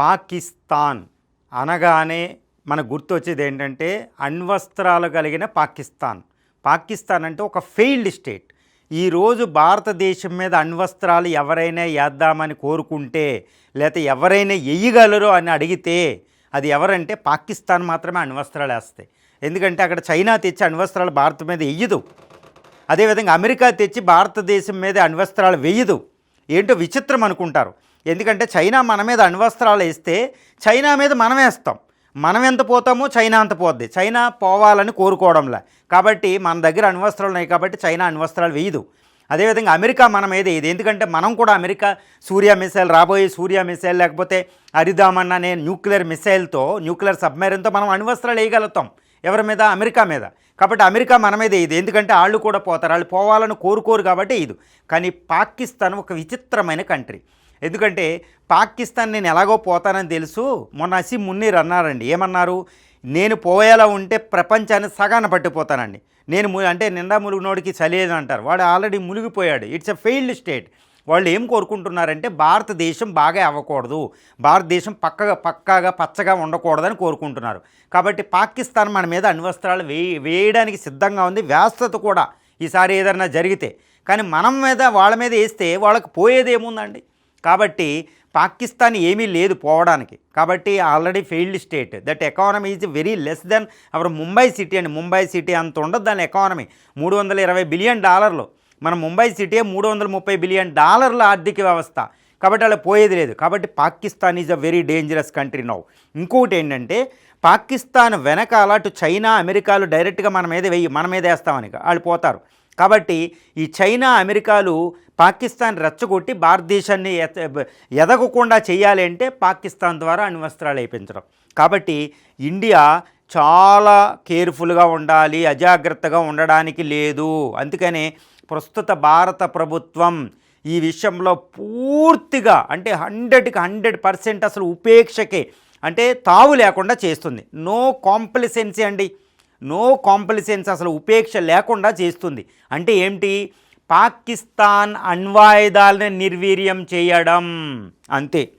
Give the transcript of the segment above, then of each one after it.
పాకిస్తాన్ అనగానే మనకు గుర్తొచ్చేది ఏంటంటే అణ్వస్త్రాలు కలిగిన పాకిస్తాన్. పాకిస్తాన్ అంటే ఒక ఫెయిల్డ్ స్టేట్. ఈరోజు భారతదేశం మీద అణ్వస్త్రాలు ఎవరైనా వేద్దామని కోరుకుంటే లేకపోతే ఎవరైనా వేయగలరు అని అడిగితే అది ఎవరంటే పాకిస్తాన్ మాత్రమే అణ్వస్త్రాలు వేస్తాయి ఎందుకంటే అక్కడ చైనా తెచ్చి అణ్వస్త్రాలు భారత్ మీద వేయదు అదేవిధంగా అమెరికా తెచ్చి భారతదేశం మీద అణ్వస్త్రాలు వేయదు. ఏంటో విచిత్రం అనుకుంటారు. ఎందుకంటే చైనా మన మీద అణ్వస్త్రాలు వేస్తే చైనా మీద మనం వేస్తాం. మనం ఎంత పోతామో చైనా అంత పోద్ది. చైనా పోవాలని కోరుకోవడంలా. కాబట్టి మన దగ్గర అణ్వస్త్రాలు ఉన్నాయి కాబట్టి చైనా అణ్వస్త్రాలు వేయదు. అదేవిధంగా అమెరికా మన మీద ఇది ఎందుకంటే మనం కూడా అమెరికా సూర్య మిసైల్ రాబోయే సూర్య మిసైల్ లేకపోతే అరిదామన్న అనే న్యూక్లియర్ మిసైల్తో న్యూక్లియర్ సబ్మెరీన్తో మనం అణ్వస్త్రాలు వేయగలుగుతాం. ఎవరి మీద? అమెరికా మీద. కాబట్టి అమెరికా మన మీద ఇది ఎందుకంటే వాళ్ళు కూడా పోతారు. వాళ్ళు పోవాలని కోరుకోరు కాబట్టి ఇది కానీ పాకిస్తాన్ ఒక విచిత్రమైన కంట్రీ. ఎందుకంటే పాకిస్తాన్ నేను ఎలాగో పోతానని తెలుసు. మొన్న అసీం మున్నీర్ అన్నారండి. ఏమన్నారు? నేను పోయేలా ఉంటే ప్రపంచాన్ని సగాన పట్టిపోతానండి. నేను ము- అంటే నిండా ములుగునోడికి చలేదు అంటారు. వాడు ఆల్రెడీ మునిగిపోయాడు. ఇట్స్ ఎ ఫెయిల్డ్ స్టేట్ వాళ్ళు ఏం కోరుకుంటున్నారంటే భారతదేశం బాగా అవ్వకూడదు. భారతదేశం పక్కగా పక్కాగా పచ్చగా ఉండకూడదని కోరుకుంటున్నారు. కాబట్టి పాకిస్తాన్ మన మీద అణ్వస్త్రాలు వేయ వేయడానికి సిద్ధంగా ఉంది. వ్యవస్థత కూడా ఈసారి ఏదైనా జరిగితే. కానీ మనం మీద వాళ్ళ మీద వేస్తే వాళ్ళకి పోయేది ఏముందండి? కాబట్టి పాకిస్తాన్ ఏమీ లేదు పోవడానికి. కాబట్టి already failed state. That economy is very less then our Mumbai city అండి. ముంబై సిటీ అంత ఉండదు దాని ఎకానమీ. మూడు వందల ఇరవై బిలియన్ డాలర్లు. మన ముంబై సిటీ మూడు వందల ముప్పై బిలియన్ డాలర్ల ఆర్థిక వ్యవస్థ. కాబట్టి అలా పోయేది లేదు. కాబట్టి Pakistan is uh very dangerous country now. ఇంకొకటి ఏంటంటే పాకిస్తాన్ వెనకాల అటు చైనా అమెరికాలు డైరెక్ట్గా మన మీద వెయ్యి మన మీద వేస్తామని వాళ్ళు పోతారు. కాబట్టి ఈ చైనా అమెరికాలు పాకిస్తాన్ రెచ్చగొట్టి భారతదేశాన్ని ఎదగకుండా చేయాలి అంటే పాకిస్తాన్ ద్వారా అణ్వస్త్రాలు వేయించడం. కాబట్టి ఇండియా చాలా కేర్ఫుల్గా ఉండాలి అజాగ్రత్తగా ఉండడానికి లేదు. అందుకనే ప్రస్తుత భారత ప్రభుత్వం ఈ విషయంలో పూర్తిగా అంటే హండ్రెడ్కి హండ్రెడ్ పర్సెంట్ అసలు ఉపేక్షకే అంటే తావు లేకుండా చేస్తుంది. నో కాంప్లిసెన్సీ అండి. నో కాంప్లిసెన్స్ అసలు ఉపేక్ష లేకుండా చేస్తుంది. అంటే ఏమిటి? పాకిస్తాన్ అణ్వాయుధాలను నిర్వీర్యం చేయడం. అంతే.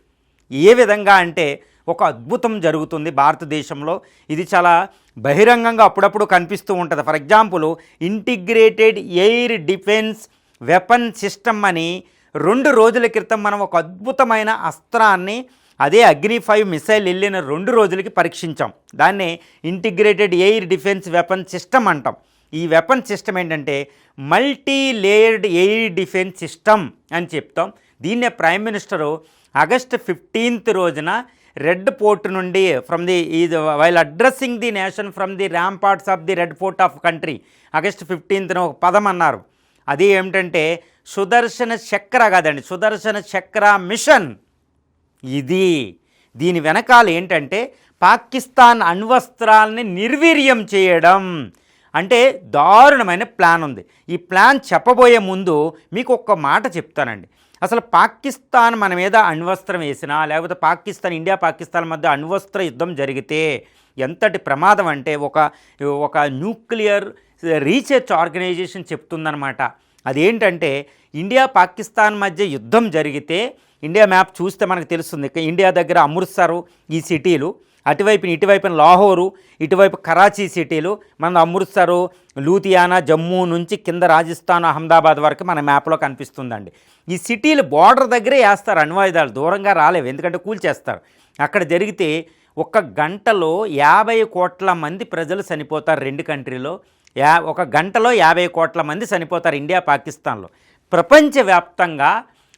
ఏ విధంగా అంటే ఒక అద్భుతం జరుగుతుంది భారతదేశంలో. ఇది చాలా బహిరంగంగా అప్పుడప్పుడు కనిపిస్తూ ఉంటుంది. For example integrated air defence weapon system అని రెండు రోజుల క్రితం మనం ఒక అద్భుతమైన అస్త్రాన్ని అదే అగ్ని ఫైవ్ మిసైల్ వెళ్ళిన రెండు రోజులకి పరీక్షించాం. దాన్నే integrated air defence weapon system అంటాం. ఈ వెపన్ సిస్టమ్ ఏంటంటే multi layered air defence system అని చెప్తాం. దీన్నే ప్రైమ్ మినిస్టరు ఆగస్ట్ ఫిఫ్టీన్త్ రోజున రెడ్ పోర్ట్ నుండి ఫ్రమ్ ది ఇది while addressing the nation from the ramparts of the Red Fort of country. August ఫిఫ్టీన్త్న ఒక పదం అన్నారు. అది ఏమిటంటే సుదర్శన చక్ర కాదండి. సుదర్శన చక్ర మిషన్. ఇది. దీని వెనకాల ఏంటంటే పాకిస్తాన్ అణ్వస్త్రాలని నిర్వీర్యం చేయడం. అంటే దారుణమైన ప్లాన్ ఉంది. ఈ ప్లాన్ చెప్పబోయే ముందు మీకు ఒక్క మాట చెప్తానండి. అసలు పాకిస్తాన్ మన మీద అణ్వస్త్రం వేసినా లేకపోతే పాకిస్తాన్ ఇండియా పాకిస్తాన్ మధ్య అణ్వస్త్ర యుద్ధం జరిగితే ఎంతటి ప్రమాదం అంటే ఒక ఒక న్యూక్లియర్ రీసెర్చ్ ఆర్గనైజేషన్ చెప్తుందనమాట అదేంటంటే ఇండియా పాకిస్తాన్ మధ్య యుద్ధం జరిగితే ఇండియా మ్యాప్ చూస్తే మనకు తెలుస్తుంది. ఇండియా దగ్గర అమృత్సరు ఈ సిటీలు అటువైపు ఇటువైపున లాహోరు ఇటువైపు కరాచీ సిటీలు మన అమృత్సరు లూథియానా జమ్మూ నుంచి కింద రాజస్థాన్ అహ్మదాబాద్ వరకు మన మ్యాప్లో కనిపిస్తుందండి. ఈ సిటీలు బార్డర్ దగ్గరే వేస్తారు అణ్వాయుధాలు దూరంగా రాలేవు ఎందుకంటే కూల్చేస్తారు అక్కడ జరిగితే ఒక గంటలో యాభై కోట్ల మంది ప్రజలు చనిపోతారు రెండు కంట్రీలో. యా ఒక గంటలో యాభై కోట్ల మంది చనిపోతారు ఇండియా పాకిస్తాన్లో. ప్రపంచవ్యాప్తంగా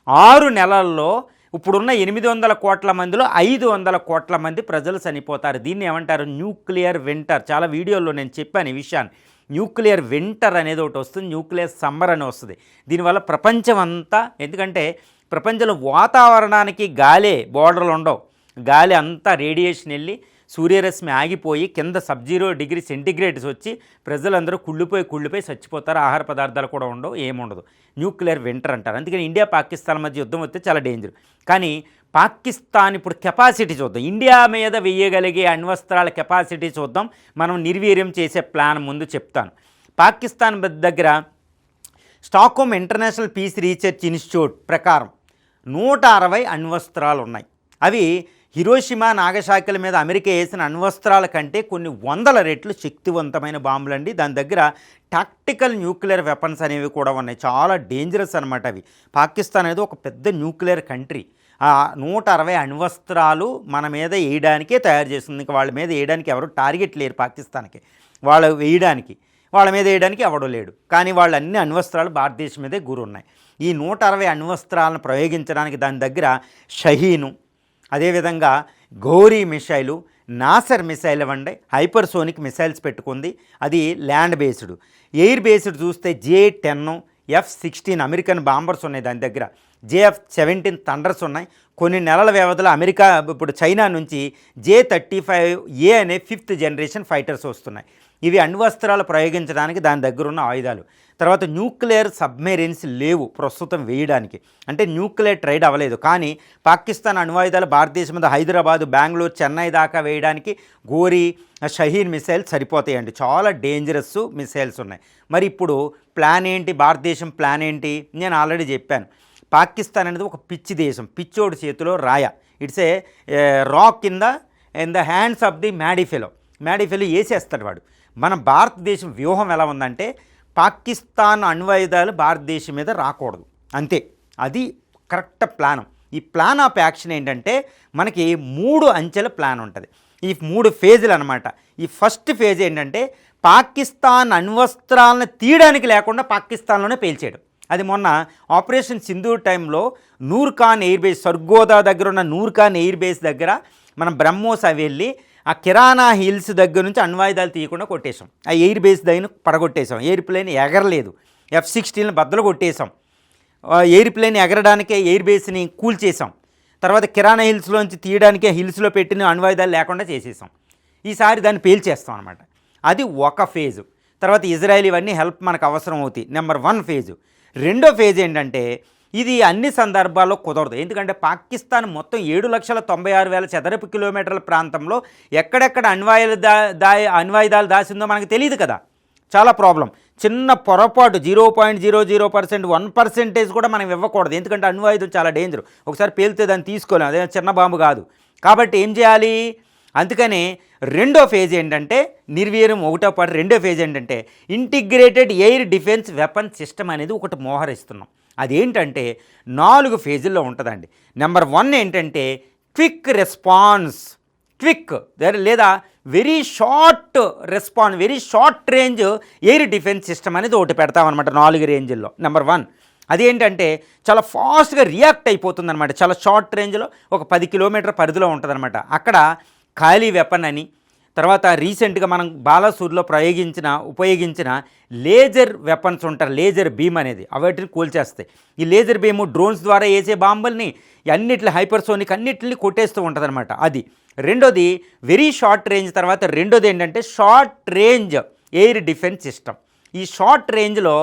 ఆరు నెలల్లో ఇప్పుడున్న ఎనిమిది వందల కోట్ల మందిలో ఐదు వందల కోట్ల మంది ప్రజలు చనిపోతారు. దీన్ని ఏమంటారు? Nuclear winter. చాలా వీడియోల్లో నేను చెప్పాను ఈ విషయాన్ని. న్యూక్లియర్ వింటర్ అనేది ఒకటి వస్తుంది న్యూక్లియర్ సమ్మర్ అని వస్తుంది. దీనివల్ల ప్రపంచం అంతా ఎందుకంటే ప్రపంచంలో వాతావరణానికి గాలే బోర్డర్లు ఉండవు. గాలి అంతా రేడియేషన్ వెళ్ళి సూర్యరశ్మి ఆగిపోయి కింద సబ్ జీరో డిగ్రీ సెంటిగ్రేడ్స్ వచ్చి ప్రజలందరూ కుళ్ళిపోయి కుళ్ళిపోయి చచ్చిపోతారు. ఆహార పదార్థాలు కూడా ఉండవు ఏముండదు. న్యూక్లియర్ వింటర్ అంటారు. అందుకని ఇండియా పాకిస్తాన్ మధ్య యుద్ధం వస్తే చాలా డేంజర్ కానీ పాకిస్తాన్ ఇప్పుడు కెపాసిటీ చూద్దాం. ఇండియా మీద వేయగలిగే అణ్వస్త్రాల కెపాసిటీ చూద్దాం. మనం నిర్వీర్యం చేసే ప్లాన్ ముందు చెప్తాను. పాకిస్తాన్ దగ్గర Stockholm International Peace Research Institute ప్రకారం నూట అరవై అణ్వస్త్రాలు ఉన్నాయి. అవి హిరోషిమా నాగశాఖల మీద అమెరికా వేసిన అణ్వస్త్రాల కంటే కొన్ని వందల రెట్లు శక్తివంతమైన బాంబులు అండి దాని దగ్గర టాక్టికల్ న్యూక్లియర్ వెపన్స్ అనేవి కూడా ఉన్నాయి. చాలా డేంజరస్ అనమాట అవి. పాకిస్తాన్ అనేది ఒక పెద్ద న్యూక్లియర్ కంట్రీ. నూట అరవై అణ్వస్త్రాలు మన మీద వేయడానికే తయారు చేస్తుంది ఇంకా వాళ్ళ మీద వేయడానికి ఎవరు టార్గెట్ లేరు పాకిస్తాన్కి. వాళ్ళు వేయడానికి. వాళ్ళ మీద వేయడానికి ఎవడో లేడు. కానీ వాళ్ళు అన్ని అణ్వస్త్రాలు భారతదేశం మీదే గురున్నాయి. ఈ నూట అరవై అణ్వస్త్రాలను ప్రయోగించడానికి దాని దగ్గర షహీను అదేవిధంగా గౌరీ మిసైలు నాసర్ మిసైల్ ఇవ్వండి హైపర్సోనిక్ మిసైల్స్ పెట్టుకుంది. అది ల్యాండ్ బేస్డ్. ఎయిర్ బేస్డ్ చూస్తే J ten F sixteen American bombers ఉన్నాయి దాని దగ్గర. జేఎఫ్ సెవెంటీన్ థండర్స్ ఉన్నాయి. కొన్ని నెలల వ్యవధిలో అమెరికా ఇప్పుడు చైనా నుంచి జే థర్టీ ఫైవ్ ఏ అనే ఫిఫ్త్ జనరేషన్ ఫైటర్స్ వస్తున్నాయి. ఇవి అణ్వస్త్రాలు ప్రయోగించడానికి దాని దగ్గర ఉన్న ఆయుధాలు. తర్వాత న్యూక్లియర్ సబ్మెరీన్స్ లేవు ప్రస్తుతం వేయడానికి. అంటే న్యూక్లియర్ ట్రైడ్ అవ్వలేదు. కానీ పాకిస్తాన్ అణ్వాయుధాలు భారతదేశం మీద హైదరాబాదు బెంగళూరు చెన్నై దాకా వేయడానికి గోరీ షహీన్ మిసైల్స్ సరిపోతాయండి. చాలా డేంజరస్ మిసైల్స్ ఉన్నాయి. మరి ఇప్పుడు ప్లాన్ ఏంటి? భారతదేశం ప్లాన్ ఏంటి? నేను ఆల్రెడీ చెప్పాను. పాకిస్తాన్ అనేది ఒక పిచ్చి దేశం. పిచ్చోడి చేతిలో రాయ. ఇట్స్ ఏ రాక్ కింద in the hands of the mad fellow mad fellow వేసేస్తాడు వాడు. మన భారతదేశం వ్యూహం ఎలా ఉందంటే పాకిస్తాన్ అణ్వాయుధాలు భారతదేశం మీద రాకూడదు. అంతే. అది కరెక్ట్ ప్లాన్. ఈ ప్లాన్ ఆఫ్ యాక్షన్ ఏంటంటే మనకి మూడు అంచెల ప్లాన్ ఉంటుంది. ఈ మూడు ఫేజులు అనమాట ఈ ఫస్ట్ ఫేజ్ ఏంటంటే పాకిస్తాన్ అణ్వస్త్రాలను తీయడానికి లేకుండా పాకిస్తాన్లోనే పేల్చేయడం. అది మొన్న ఆపరేషన్ సింధూర్ టైంలో నూర్ ఖాన్ ఎయిర్ బేస్ సర్గోదా దగ్గర ఉన్న నూర్ ఖాన్ ఎయిర్ బేస్ దగ్గర మనం బ్రహ్మోస్ అవి వెళ్ళి ఆ కిరాణా హిల్స్ దగ్గర నుంచి అణ్వాయుధాలు తీయకుండా కొట్టేశాం. ఆ ఎయిర్ బేస్ దగ్గర పడగొట్టేశాం. ఎయిర్ ప్లేన్ ఎగరలేదు. ఎఫ్ సిక్స్టీన్ బద్దలు కొట్టేశాం. ఎయిర్ ప్లేన్ ఎగరడానికే ఎయిర్ బేస్ని కూల్ చేసాం తర్వాత కిరాణా హిల్స్లోంచి తీయడానికే హిల్స్లో పెట్టిన అణ్వాయుధాలు లేకుండా చేసేసాం ఈసారి దాన్ని పేల్చేస్తాం అనమాట అది ఒక ఫేజు. తర్వాత ఇజ్రాయెల్ ఇవన్నీ హెల్ప్ మనకు అవసరం అవుతాయి. Number one phase. రెండో ఫేజ్ ఏంటంటే ఇది అన్ని సందర్భాల్లో కుదరదు. ఎందుకంటే పాకిస్తాన్ మొత్తం ఏడు లక్షల తొంభై ఆరు వేల చదరపు కిలోమీటర్ల ప్రాంతంలో ఎక్కడెక్కడ అణ్వాయులు దా దా అణ్వాయుధాలు దాసిందో మనకు తెలియదు కదా. చాలా ప్రాబ్లం చిన్న పొరపాటు zero point zero zero percent one percentage కూడా మనం ఇవ్వకూడదు. ఎందుకంటే అణ్వాయుధం చాలా డేంజర్ ఒకసారి పేలితే దాన్ని తీసుకోలేము అదే చిన్న బాంబు కాదు. కాబట్టి ఏం చేయాలి? అందుకని రెండో ఫేజ్ ఏంటంటే నిర్వీర్యం ఒకటో పాటు రెండో ఫేజ్ ఏంటంటే integrated air defence weapon system అనేది ఒకటి మోహరిస్తున్నాం. అదేంటంటే నాలుగు ఫేజుల్లో ఉంటుందండి. నెంబర్ వన్ ఏంటంటే క్విక్ రెస్పాన్స్. క్విక్ లేదా very short response very short range air defence system అనేది ఒకటి పెడతామన్నమాట నాలుగు రేంజ్ల్లో. Number one. అదేంటంటే చాలా ఫాస్ట్గా రియాక్ట్ అయిపోతుందన్నమాట. చాలా షార్ట్ రేంజ్లో ఒక పది కిలోమీటర్ పరిధిలో ఉంటుందన్నమాట. అక్కడ ఖాళీ వెపన్ అని తర్వాత రీసెంట్గా మనం బాలాసూర్లో ప్రయోగించిన ఉపయోగించిన లేజర్ వెపన్స్ ఉంటారు లేజర్ బీమ్ అనేది. వాటిని కూల్చేస్తాయి. ఈ లేజర్ బీమ్ డ్రోన్స్ ద్వారా వేసే బాంబుల్ని అన్నిటి హైపర్సోనిక్ అన్నిటిని కొట్టేస్తూ ఉంటుందన్నమాట అది. రెండోది వెరీ షార్ట్ రేంజ్ తర్వాత రెండోది ఏంటంటే short range air defence system. ఈ షార్ట్ రేంజ్లో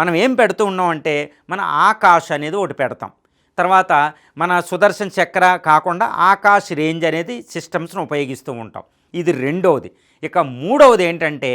మనం ఏం పెడుతూ ఉన్నామంటే మన ఆకాశ్ అనేది ఒకటి పెడతాం. తర్వాత మన సుదర్శన్ చక్ర కాకుండా ఆకాశ్ రేంజ్ అనేది సిస్టమ్స్ను ఉపయోగిస్తూ ఉంటాం. ఇది రెండవది ఇక మూడవది ఏంటంటే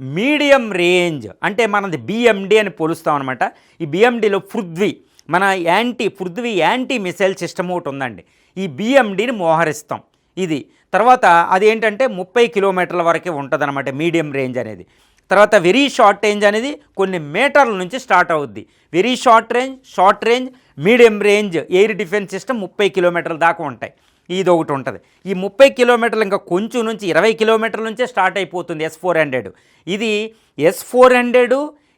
మీడియం రేంజ్ అంటే మనది బిఎండి అని పోలుస్తాం అనమాట ఈ బిఎండిలో పృథ్వీ మన anti Prithvi anti missile system ఒకటి ఉందండి. ఈ బిఎండిని మోహరిస్తాం. ఇది తర్వాత అదేంటంటే ముప్పై కిలోమీటర్ల వరకే ఉంటుంది అనమాట మీడియం రేంజ్ అనేది. తర్వాత వెరీ షార్ట్ రేంజ్ అనేది కొన్ని మీటర్ల నుంచి స్టార్ట్ అవుద్ది. Very short range short range medium range air defence system ముప్పై కిలోమీటర్ల దాకా ఉంటాయి. ఇది ఒకటి ఉంటుంది. ఈ ముప్పై కిలోమీటర్లు ఇంకా కొంచెం నుంచి ఇరవై కిలోమీటర్ల నుంచే స్టార్ట్ అయిపోతుంది ఎస్ ఫోర్ హండ్రెడ్ ఇది S four hundred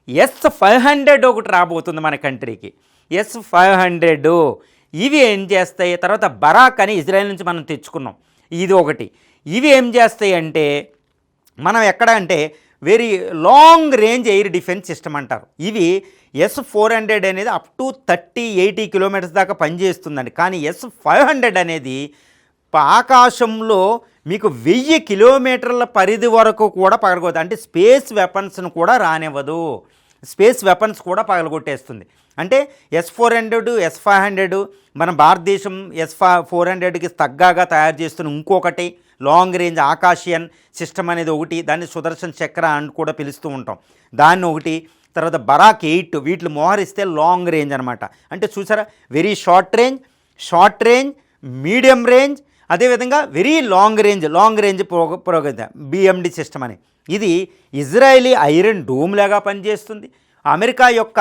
S five hundred ఒకటి రాబోతుంది మన కంట్రీకి. ఎస్ ఫైవ్ హండ్రెడ్ ఇవి ఏం చేస్తాయి? తర్వాత బరాక్ అని ఇజ్రాయెల్ నుంచి మనం తెచ్చుకున్నాం. ఇది ఒకటి. ఇవి ఏం చేస్తాయి అంటే మనం ఎక్కడ అంటే very long range air defence system అంటారు. ఇవి ఎస్ ఫోర్ హండ్రెడ్ అనేది up to thirty eighty kilometres దాకా పనిచేస్తుందండి. కానీ ఎస్ ఫైవ్ హండ్రెడ్ అనేది ఆకాశంలో మీకు వెయ్యి కిలోమీటర్ల పరిధి వరకు కూడా పగలగొద్దు అంటే స్పేస్ వెపన్స్ను కూడా రానివ్వదు. స్పేస్ వెపన్స్ కూడా పగలగొట్టేస్తుంది. అంటే S four hundred S five hundred మన భారతదేశం ఎస్ ఫా ఫోర్ హండ్రెడ్కి తగ్గాగా తయారు చేస్తున్న ఇంకొకటి లాంగ్ రేంజ్ ఆకాశియన్ సిస్టమ్ అనేది ఒకటి. దాన్ని సుదర్శన్ చక్ర అని కూడా పిలుస్తూ ఉంటాం. దాన్ని ఒకటి తర్వాత బరాక్ ఎయిట్ వీటిని మోహరిస్తే లాంగ్ రేంజ్ అనమాట అంటే చూసారా? Very short range short range medium range అదేవిధంగా very long range long range ప్రోగ ప్రోగ బిఎండి సిస్టమ్ అని. ఇది ఇజ్రాయలీ ఐరన్ డోమ్ లాగా పనిచేస్తుంది. అమెరికా యొక్క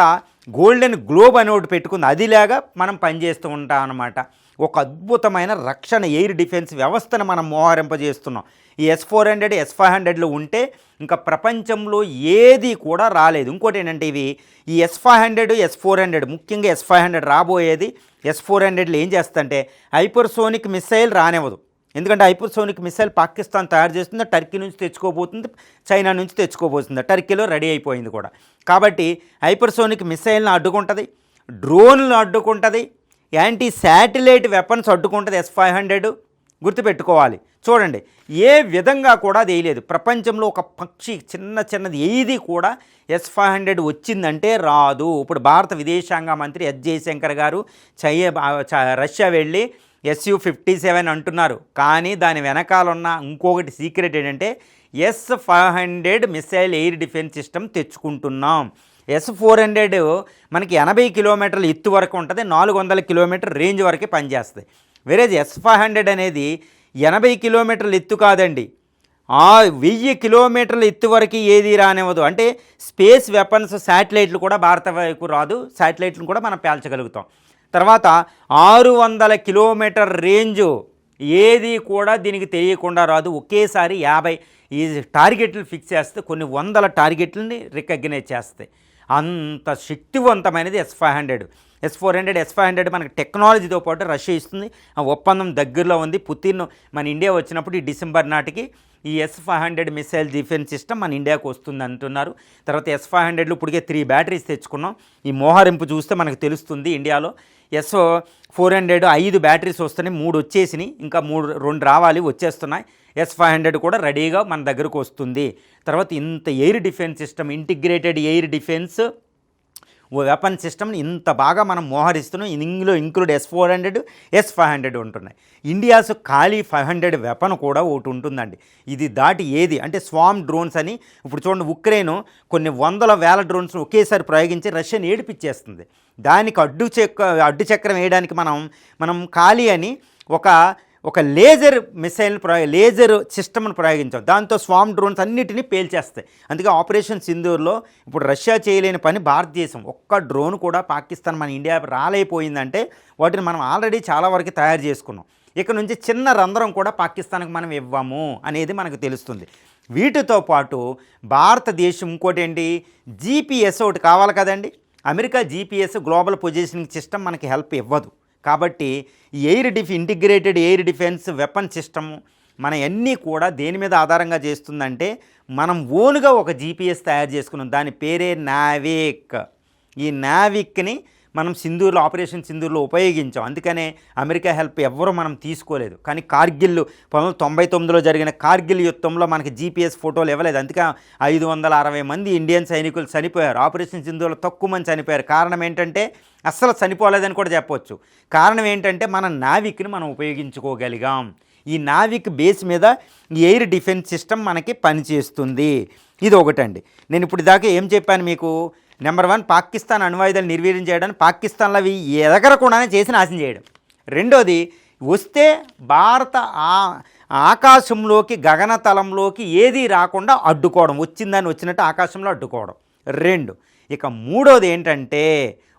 గోల్డెన్ గ్లోబ్ అని ఒకటి పెట్టుకుంది. అదిలాగా మనం పనిచేస్తూ ఉంటాం అన్నమాట ఒక అద్భుతమైన రక్షణ ఎయిర్ డిఫెన్స్ వ్యవస్థను మనం మోహరింపజేస్తున్నాం. ఈ S four hundred S five హండ్రెడ్లు ఉంటే ఇంకా ప్రపంచంలో ఏది కూడా రాలేదు. ఇంకోటి ఏంటంటే ఇవి ఈ S five hundred S four hundred ముఖ్యంగా ఎస్ ఫైవ్ హండ్రెడ్ రాబోయేది. ఎస్ ఫోర్ హండ్రెడ్లు ఏం చేస్తుంటే హైపర్సోనిక్ మిసైల్ రానివ్వదు. ఎందుకంటే హైపర్సోనిక్ మిసైల్ పాకిస్తాన్ తయారు చేస్తుంది టర్కీ నుంచి తెచ్చుకోబోతుంది చైనా నుంచి తెచ్చుకోబోతుంది. టర్కీలో రెడీ అయిపోయింది కూడా. కాబట్టి హైపర్సోనిక్ మిసైల్ని అడ్డుకుంటుంది డ్రోన్లు అడ్డుకుంటుంది యాంటీ శాటిలైట్ వెపన్స్ అడ్డుకుంటుంది ఎస్ ఫైవ్ హండ్రెడ్. గుర్తుపెట్టుకోవాలి. చూడండి ఏ విధంగా కూడా అది వేయలేదు. ప్రపంచంలో ఒక పక్షి చిన్న చిన్నది ఏది కూడా ఎస్ ఫైవ్ హండ్రెడ్ వచ్చిందంటే రాదు. ఇప్పుడు భారత విదేశాంగ మంత్రి ఎస్ జయశంకర్ గారు చై రష్యా వెళ్ళి ఎస్యు ఫిఫ్టీ సెవెన్ అంటున్నారు. కానీ దాని వెనకాల ఉన్న ఇంకొకటి సీక్రెట్ ఏంటంటే S five hundred missile air defence system తెచ్చుకుంటున్నాం. S four hundred మనకి ఎనభై కిలోమీటర్ల ఎత్తు వరకు ఉంటుంది నాలుగు వందల కిలోమీటర్ రేంజ్ వరకు పనిచేస్తుంది. వేరేజ్ ఎస్ ఫైవ్ హండ్రెడ్ అనేది ఎనభై కిలోమీటర్ల ఎత్తు కాదండి. ఆ వెయ్యి కిలోమీటర్ల ఎత్తు వరకు ఏది రానివ్వదు. అంటే స్పేస్ వెపన్స్ శాటిలైట్లు కూడా భారత వైపు రాదు శాటిలైట్లను కూడా మనం పేల్చగలుగుతాం. తర్వాత ఆరు వందల కిలోమీటర్ రేంజు ఏది కూడా దీనికి తెలియకుండా రాదు. ఒకేసారి యాభై ఈ టార్గెట్లు ఫిక్స్ చేస్తే కొన్ని వందల టార్గెట్లని రికగ్నైజ్ చేస్తాయి. అంత శక్తివంతమైనది S five hundred S four hundred S five hundred మనకి టెక్నాలజీతో పాటు రష్యా ఇస్తుంది. ఆ ఒప్పందం దగ్గరలో ఉంది. పుతిన్ మన ఇండియా వచ్చినప్పుడు ఈ డిసెంబర్ నాటికి ఈ S five hundred missile defence system మన ఇండియాకు వస్తుంది అంటున్నారు. తర్వాత ఎస్ ఫైవ్ హండ్రెడ్లో ఇప్పటికే త్రీ బ్యాటరీస్ తెచ్చుకున్నాం. ఈ మోహరింపు చూస్తే మనకు తెలుస్తుంది ఇండియాలో. ఎస్ ఫోర్ హండ్రెడ్ ఐదు బ్యాటరీస్ వస్తున్నాయి. మూడు వచ్చేసినాయి. ఇంకా మూడు రెండు రావాలి వచ్చేస్తున్నాయి. ఎస్ ఫైవ్ హండ్రెడ్ కూడా రెడీగా మన దగ్గరకు వస్తుంది. తర్వాత ఇంత air defence system integrated air defence weapon సిస్టమ్ని ఇంత బాగా మనం మోహరిస్తున్నాం. ఇందులో include S four hundred S five hundred ఉంటున్నాయి. India's Kali five hundred weapon కూడా ఒకటి ఉంటుందండి. ఇది దాటి ఏది? అంటే స్వామ్ డ్రోన్స్ అని ఇప్పుడు చూడండి ఉక్రెయిన్ కొన్ని వందల వేల డ్రోన్స్ ఒకేసారి ప్రయోగించి రష్యన్ ఏడిపించేస్తుంది దానికి అడ్డు చెక్క అడ్డు చక్రం వేయడానికి మనం మనం ఖాళీ అని ఒక ఒక లేజర్ మిసైల్ ప్రయోగ లేజర్ సిస్టమ్ను ప్రయోగించాం. దాంతో స్వామ్ డ్రోన్స్ అన్నిటినీ పేల్చేస్తాయి. అందుకే ఆపరేషన్ సింధూర్లో ఇప్పుడు రష్యా చేయలేని పని భారతదేశం. ఒక్క డ్రోన్ కూడా పాకిస్తాన్ మన ఇండియా రాలేకపోయిందంటే వాటిని మనం ఆల్రెడీ చాలా వరకు తయారు చేసుకున్నాం. ఇక నుంచి చిన్న రంధ్రం కూడా పాకిస్తాన్కి మనం ఇవ్వము అనేది మనకు తెలుస్తుంది. వీటితో పాటు భారతదేశం ఇంకోటి ఏంటి? జీపీఎస్ ఒకటి కావాలి కదండి. America GPS global positioning system మనకి హెల్ప్ ఇవ్వదు. కాబట్టి ఈ air diff integrated air defence weapon system మన అన్నీ కూడా దేని మీద ఆధారంగా చేస్తుందంటే మనం ఓన్గా ఒక జీపీఎస్ తయారు చేసుకున్నాం. దాని పేరే నావిక్. ఈ నావిక్ని మనం సింధూర్లో ఆపరేషన్ సింధూర్లో ఉపయోగించాం. అందుకనే అమెరికా హెల్ప్ ఎవ్వరూ మనం తీసుకోలేదు. కానీ కార్గిల్ పంతొమ్మిది తొంభై తొమ్మిదిలో జరిగిన కార్గిల్ యుద్ధంలో మనకి జీపీఎస్ ఫోటోలు ఇవ్వలేదు. అందుకే ఐదు వందల అరవై మంది ఇండియన్ సైనికులు చనిపోయారు. ఆపరేషన్ సింధూర్లో తక్కువ మంది చనిపోయారు. కారణం ఏంటంటే అస్సలు చనిపోలేదని కూడా చెప్పవచ్చు కారణం ఏంటంటే మన నావిక్ని మనం ఉపయోగించుకోగలిగాం. ఈ నావిక్ బేస్ మీద ఎయిర్ డిఫెన్స్ సిస్టమ్ మనకి పనిచేస్తుంది. ఇది ఒకటండి. నేను ఇప్పుడు దాకా ఏం చెప్పాను మీకు? నెంబర్ వన్ పాకిస్తాన్ అణ్వాయుధాలు నిర్వీర్యం చేయడానికి పాకిస్తాన్లో అవి ఎదగరకుండానే చేసి నాశనం చేయడం. రెండోది వస్తే భారత ఆకాశంలోకి గగనతలంలోకి ఏది రాకుండా అడ్డుకోవడం. వచ్చిందని వచ్చినట్టు ఆకాశంలో అడ్డుకోవడం. రెండు ఇక మూడోది ఏంటంటే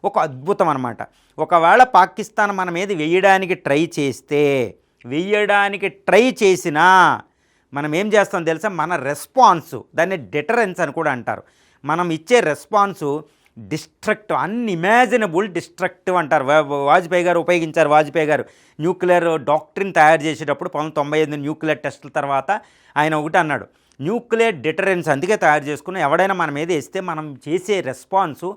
ఒక అద్భుతం అనమాట ఒకవేళ పాకిస్తాన్ మన మీద వేయడానికి ట్రై చేస్తే వెయ్యడానికి ట్రై చేసినా మనం ఏం చేస్తాం తెలుసా? మన రెస్పాన్స్ దాన్ని డిటరెన్స్ అని కూడా అంటారు. మనం ఇచ్చే రెస్పాన్సు డిస్ట్రక్టివ్ అన్ఇమాజినబుల్ డిస్ట్రక్టివ్ అంటారు. వాజ్పేయి గారు ఉపయోగించారు వాజ్పేయి గారు. న్యూక్లియర్ డాక్టరీని తయారు చేసేటప్పుడు పంతొమ్మిది తొంభై ఐదు న్యూక్లియర్ టెస్టుల తర్వాత ఆయన ఒకటి అన్నాడు న్యూక్లియర్ డిటరెన్స్ అందుకే తయారు చేసుకుని ఎవడైనా మన మీద వేస్తే మనం చేసే రెస్పాన్సు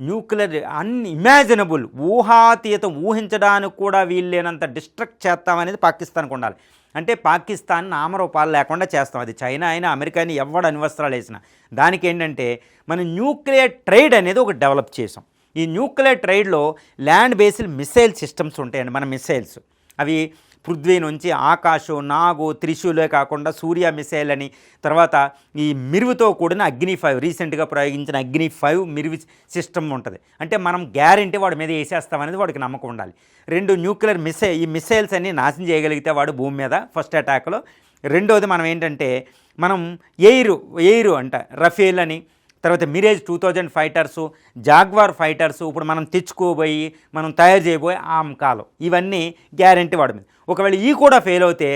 న్యూక్లియర్ అన్ఇమాజినబుల్. ఊహాతీతం ఊహించడానికి కూడా వీల్లేనంత డిస్ట్రక్ట్ చేస్తామనేది పాకిస్తాన్కి ఉండాలి. అంటే పాకిస్తాన్ నామరూపాలు లేకుండా చేస్తాం. అది చైనా అయినా అమెరికా అయినా ఎవడు అణ్వస్త్రాలు వేసినా. దానికి ఏంటంటే మనం న్యూక్లియర్ ట్రేడ్ అనేది ఒకటి డెవలప్ చేసాం. ఈ న్యూక్లియర్ ట్రేడ్లో ల్యాండ్ బేస్డ్ మిసైల్ సిస్టమ్స్ ఉంటాయండి మన మిసైల్స్. అవి పృథ్వీ నుంచి ఆకాశం నాగు త్రిశూలే కాకుండా సూర్య మిసైల్ అని తర్వాత ఈ మిరువుతో కూడిన అగ్ని ఫైవ్ రీసెంట్గా ప్రయోగించిన అగ్ని ఫైవ్ మిరువి సిస్టమ్ ఉంటుంది. అంటే మనం గ్యారంటీ వాడి మీద వేసేస్తామనేది వాడికి నమ్మకం ఉండాలి. రెండు న్యూక్లియర్ మిసై ఈ మిసైల్స్ అన్ని నాశనం చేయగలిగితే వాడు భూమి మీద ఫస్ట్ అటాక్లో. రెండోది మనం ఏంటంటే మనం ఎయిర్ ఎయిర్ అంట రఫేల్ అని తర్వాత Mirage two thousand fighters Jaguar fighters ఇప్పుడు మనం తెచ్చుకోబోయి మనం తయారు చేయబోయే ఆమ్కాలు ఇవన్నీ గ్యారంటీ వాడి మీద. ఒకవేళ ఈ కూడా ఫెయిల్ అవుతే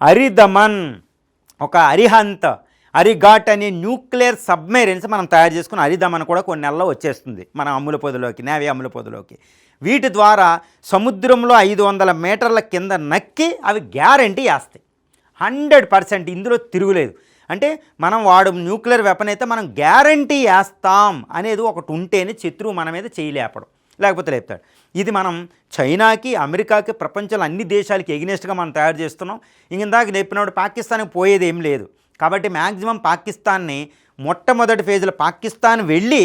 అరిదమన్ ఒక అరిహంత్ అరిఘాట్ అనే న్యూక్లియర్ సబ్మెరీన్స్ మనం తయారు చేసుకుని అరిదమన్ కూడా కొన్ని నెలల్లో వచ్చేస్తుంది మన అమ్ముల పొదిలోకి నేవీ అమ్ముల పొదిలోకి. వీటి ద్వారా సముద్రంలో ఐదు వందల మీటర్ల కింద నక్కి అవి గ్యారంటీ వేస్తాయి. హండ్రెడ్ పర్సెంట్ ఇందులో తిరుగులేదు. అంటే మనం వాడు న్యూక్లియర్ వెపన్ అయితే మనం గ్యారంటీ వేస్తాం అనేది ఒకటి ఉంటేనే శత్రువు మన మీద చేయలేపడం లేకపోతే లేపుతాడు. ఇది మనం చైనాకి అమెరికాకి ప్రపంచంలో అన్ని దేశాలకి ఎగినెస్ట్గా మనం తయారు చేస్తున్నాం. ఇందాక లేపినప్పుడు పాకిస్తాన్కి పోయేది ఏం లేదు. కాబట్టి మ్యాక్సిమం పాకిస్తాన్ని మొట్టమొదటి ఫేజ్లో పాకిస్తాన్ వెళ్ళి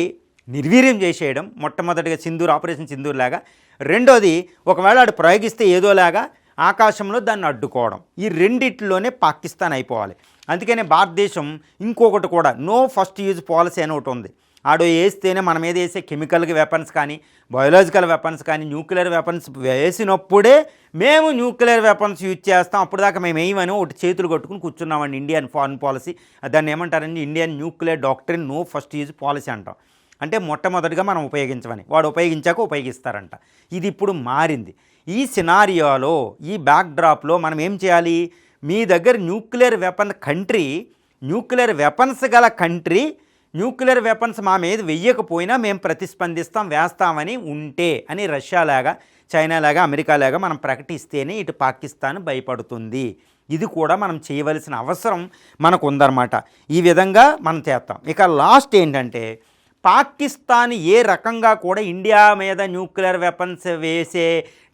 నిర్వీర్యం చేసేయడం మొట్టమొదటిగా సింధూర్ ఆపరేషన్ సింధూర్ లాగా. రెండోది ఒకవేళ అటు ప్రయోగిస్తే ఏదోలాగా ఆకాశంలో దాన్ని అడ్డుకోవడం. ఈ రెండిట్లోనే పాకిస్తాన్ అయిపోవాలి. అందుకనే భారతదేశం ఇంకొకటి కూడా నో ఫస్ట్ యూజ్ పాలసీ అని ఒకటి ఉంది. ఆడు వేస్తేనే మన మీద వేసే కెమికల్ వెపన్స్ కానీ బయోలాజికల్ వెపన్స్ కానీ న్యూక్లియర్ వెపన్స్ వేసినప్పుడే మేము న్యూక్లియర్ వెపన్స్ యూజ్ చేస్తాం. అప్పుడు దాకా మేము వేయమని ఒకటి చేతులు కట్టుకుని కూర్చున్నామండి ఇండియన్ ఫారెన్ పాలసీ దాన్ని ఏమంటారండి? Indian nuclear doctrine no first use policy అంటాం. అంటే మొట్టమొదటిగా మనం ఉపయోగించమని. వాడు ఉపయోగించాక ఉపయోగిస్తారంట. ఇది ఇప్పుడు మారింది. ఈ సినారియోలో ఈ బ్యాక్డ్రాప్లో మనం ఏం చేయాలి? మీ దగ్గర nuclear weapon country nuclear weapons గల కంట్రీ న్యూక్లియర్ వెపన్స్ మా మీద వెయ్యకపోయినా మేము ప్రతిస్పందిస్తాం వేస్తామని ఉంటే అని రష్యా లాగా చైనా లాగా అమెరికా లాగా మనం ప్రకటిస్తేనే ఇటు పాకిస్తాన్ భయపడుతుంది. ఇది కూడా మనం చేయవలసిన అవసరం మనకు ఉందన్నమాట ఈ విధంగా మనం చేస్తాం. ఇక లాస్ట్ ఏంటంటే పాకిస్తాన్ ఏ రకంగా కూడా ఇండియా మీద న్యూక్లియర్ వెపన్స్ వేసే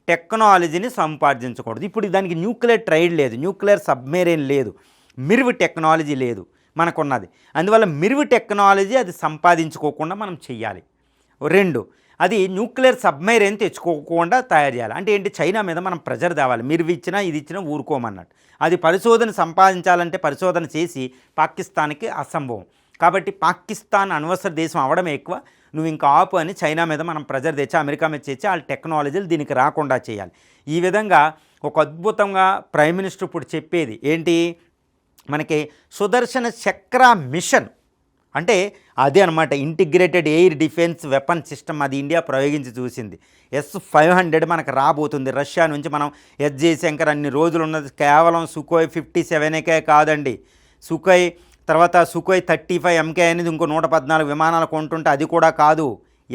టెక్నాలజీని సంపాదించకూడదు. ఇప్పుడు దానికి న్యూక్లియర్ ట్రైడ్ లేదు న్యూక్లియర్ సబ్మెరైన్ లేదు మిరువు టెక్నాలజీ లేదు మనకున్నది. అందువల్ల మిరువు టెక్నాలజీ అది సంపాదించుకోకుండా మనం చెయ్యాలి. రెండు అది న్యూక్లియర్ సబ్మెరైన్ తెచ్చుకోకుండా తయారు చేయాలి. అంటే ఏంటి? చైనా మీద మనం ప్రెజర్ తేవాలి. మీరు ఇచ్చినా ఇది ఇచ్చినా ఊరుకోమన్నట్టు. అది పరిశోధన సంపాదించాలంటే పరిశోధన చేసి పాకిస్తాన్కి అసంభవం. కాబట్టి పాకిస్తాన్ అనవసర దేశం అవడమే ఎక్కువ. నువ్వు ఇంకా ఆపు అని చైనా మీద మనం ప్రెజర్ తెచ్చి అమెరికా మీద తెచ్చి వాళ్ళ టెక్నాలజీలు దీనికి రాకుండా చేయాలి. ఈ విధంగా ఒక అద్భుతంగా ప్రైమ్ మినిస్టర్ ఇప్పుడు చెప్పేది ఏంటి? మనకి సుదర్శన చక్ర మిషన్. అంటే అదే అనమాట integrated air defence weapon system అది ఇండియా ప్రయోగించి చూసింది. ఎస్ ఫైవ్ హండ్రెడ్ మనకు రాబోతుంది. రష్యా నుంచి మనం ఎస్ జయశంకర్ అన్ని రోజులు ఉన్నది. కేవలం సుఖోయ్ ఫిఫ్టీ సెవెన్కే కాదండి. సుఖోయ్ తర్వాత సుఖోయ్ థర్టీ ఫైవ్ ఎంకే అనేది ఇంకో నూట పద్నాలుగు విమానాలు కొంటుంటే అది కూడా కాదు.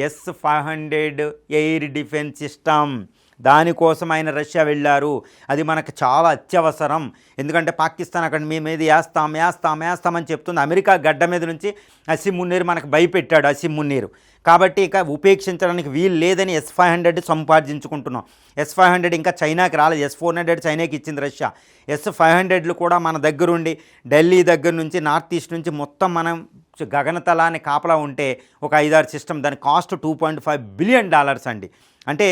S five hundred air defence system. దానికోసం ఆయన రష్యా వెళ్ళారు. అది మనకు చాలా అత్యవసరం. ఎందుకంటే పాకిస్తాన్ అక్కడ మీ మీద వేస్తాం వేస్తాం వేస్తామని చెప్తుంది. అమెరికా గడ్డ మీద నుంచి అసిమ్ మున్నీరు మనకు భయపెట్టాడు అసిమ్ మున్నీరు. కాబట్టి ఇక ఉపేక్షించడానికి వీలు లేదని ఎస్ ఫైవ్ హండ్రెడ్ సంపాదించుకుంటున్నాం. ఎస్ ఫైవ్ హండ్రెడ్ ఇంకా చైనాకి రాలేదు. ఎస్ ఫోర్ హండ్రెడ్ చైనాకి ఇచ్చింది రష్యా. ఎస్ ఫైవ్ హండ్రెడ్లు కూడా మన దగ్గరుండి ఢిల్లీ దగ్గర నుంచి నార్త్ ఈస్ట్ నుంచి మొత్తం మనం గగనతలాన్ని కాపలా ఉంటే ఒక ఐదారు సిస్టమ్ దాని cost two point five billion dollars అండి. అంటే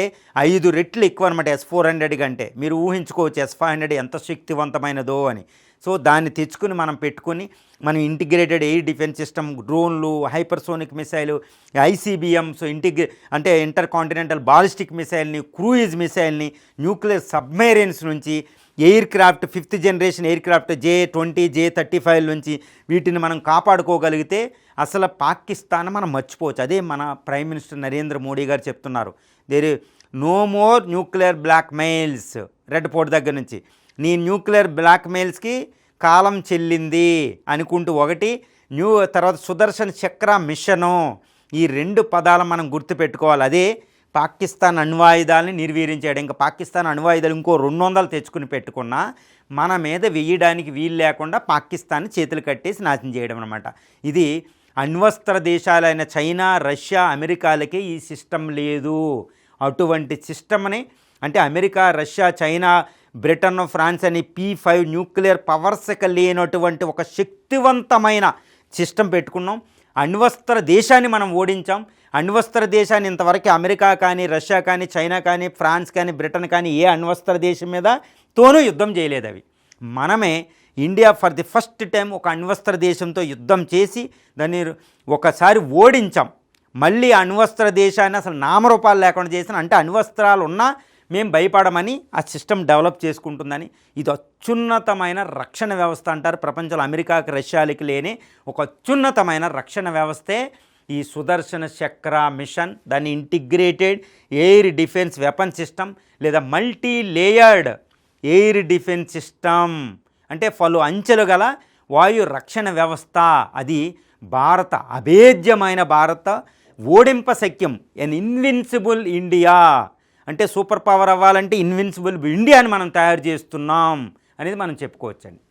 ఐదు రెట్లు ఎక్కువ అనమాట ఎస్ ఫోర్ హండ్రెడ్ కంటే. మీరు ఊహించుకోవచ్చు ఎస్ ఫైవ్ హండ్రెడ్ ఎంత శక్తివంతమైనదో అని. సో దాన్ని తెచ్చుకుని మనం పెట్టుకుని మనం ఇంటిగ్రేటెడ్ ఎయిర్ డిఫెన్స్ సిస్టమ్ డ్రోన్లు హైపర్సోనిక్ మిసైల్ ఐసీబీఎంస్ ఇంటిగ్రే అంటే ఇంటర్ కాంటినెంటల్ బాలిస్టిక్ మిసైల్ని క్రూయిజ్ మిసైల్ని న్యూక్లియర్ సబ్మెరైన్స్ నుంచి aircraft fifth generation aircraft J twenty J thirty five నుంచి వీటిని మనం కాపాడుకోగలిగితే అసలు పాకిస్తాన్ మనం మర్చిపోవచ్చు. అదే మన ప్రైమ్ మినిస్టర్ నరేంద్ర మోడీ గారు చెప్తున్నారు. There no more nuclear blackmails Red Fort దగ్గర నుంచి. నీ న్యూక్లియర్ బ్లాక్ మెయిల్స్కి కాలం చెల్లింది అనుకుంటూ ఒకటి న్యూ తర్వాత సుదర్శన్ చక్ర మిషను. ఈ రెండు పదాలు మనం గుర్తుపెట్టుకోవాలి. అదే పాకిస్తాన్ అణ్వాయుధాలని నిర్వీర్యం ఇంకా పాకిస్తాన్ అణ్వాయుధాలు ఇంకో రెండు వందలు తెచ్చుకుని పెట్టుకున్నా మన మీద వేయడానికి వీలు లేకుండా పాకిస్తాన్ చేతులు కట్టేసి నాశనం చేయడం అనమాట ఇది అణ్వస్త్ర దేశాలైన చైనా రష్యా అమెరికాలకే ఈ సిస్టమ్ లేదు. అటువంటి సిస్టమ్ని అంటే America Russia China Britain France అని పీ ఫైవ్ న్యూక్లియర్ పవర్స్ లేనటువంటి ఒక శక్తివంతమైన సిస్టమ్ పెట్టుకున్నాం. అణ్వస్త్ర దేశాన్ని మనం ఓడించాం. అణ్వస్త్ర దేశాన్ని ఇంతవరకు అమెరికా కానీ రష్యా కానీ చైనా కానీ ఫ్రాన్స్ కానీ బ్రిటన్ కానీ ఏ అణ్వస్త్ర దేశం మీద తోనూ యుద్ధం చేయలేదు అవి. మనమే India for the first time ఒక అణ్వస్త్ర దేశంతో యుద్ధం చేసి దాన్ని ఒకసారి ఓడించాం. మళ్ళీ అణ్వస్త్ర దేశాన్ని అసలు నామరూపాలు లేకుండా చేసిన అంటే అణ్వస్త్రాలు ఉన్నా మేము భయపడమని ఆ సిస్టమ్ డెవలప్ చేసుకుంటుందని. ఇది అత్యున్నతమైన రక్షణ వ్యవస్థ అంటారు. ప్రపంచంలో అమెరికాకి రష్యాలకి లేని ఒక అత్యున్నతమైన రక్షణ వ్యవస్థే ఈ సుదర్శన చక్ర మిషన్. దాన్ని integrated air defence weapon system లేదా multi layered air defence system. అంటే పలు అంచెలు గల వాయు రక్షణ వ్యవస్థ. అది భారత అభేద్యమైన భారత ఓడింప శక్యం ఎన్ ఇన్విన్సిబుల్ ఇండియా అంటే సూపర్ పవర్ అవ్వాలంటే ఇన్విన్సిబుల్ ఇండియాని మనం తయారు చేస్తున్నాం. అనేది మనం చెప్పుకోవచ్చండి.